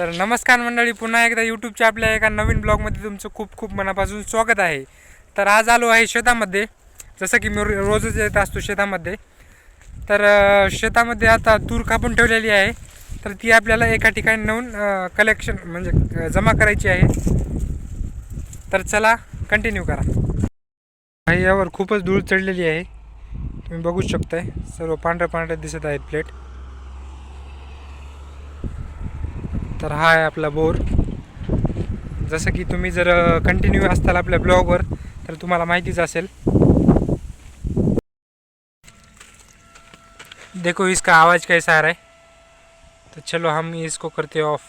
तर नमस्कार मंडळी पुन्हा एकदा यूट्यूबच्या आपल्या एका नवीन ब्लॉगमध्ये तुमचं खूप खूप मनापासून स्वागत आहे. तर आज आलो आहे शेतामध्ये जसं की मी रोजच येत असतो शेतामध्ये. तर शेतामध्ये आता तूर कापून ठेवलेली आहे. तर ती आपल्याला एका ठिकाणी नेऊन कलेक्शन म्हणजे जमा करायची आहे. तर चला कंटिन्यू करा. यावर खूपच धूळ चढलेली आहे. तुम्ही बघू शकताय सर्व पांढऱ्या पांढऱ्या दिसत आहेत प्लेट तर हा आहे आपला बोर. जसं की तुम्ही जर कंटिन्यू असताल आपल्या ब्लॉगवर तर तुम्हाला माहितीच असेल. देखो इसका आवाज़ कैसा आ रहा है? तो चलो हम इसको करते ऑफ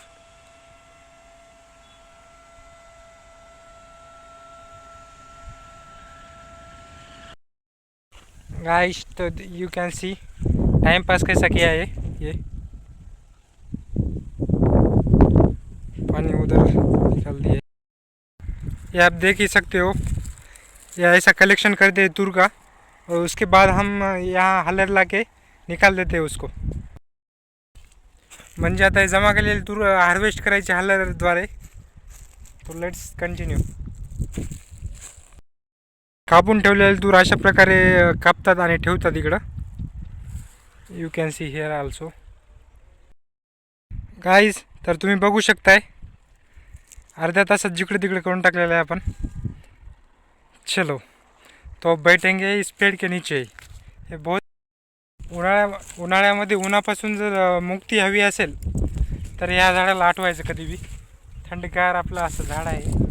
गाइस तो you can see time pass कैसा किया है ये? ये आप देख ही सकते हो। या ऐसा कलेक्शन करते हैं तूर का और उसके बाद हम यहाँ हलर ला के निकाल देते हैं उसको। म्हणजे आता हे जमा केलेले तूर हार्वेस्ट करायचे हलरद्वारे तो लेट्स कंटिन्यू कापून ठेवलेले तूर अशा प्रकारे कापतात आणि ठेवतात इकडं। You can see here also guys तर तुम्ही बघू शकताय अर्ध्या तासात जिकडे तिकडे करून टाकलेलं आहे आपण. चलो. तो बैठेंगे इस पेड़ के नीचे. हे बहुत उन्हाळ्या उन्हाळ्यामध्ये उन्हापासून जर मुक्ती हवी असेल तर ह्या झाडाला आठवायचं कधी बी. थंडगार आपलं असं झाड आहे.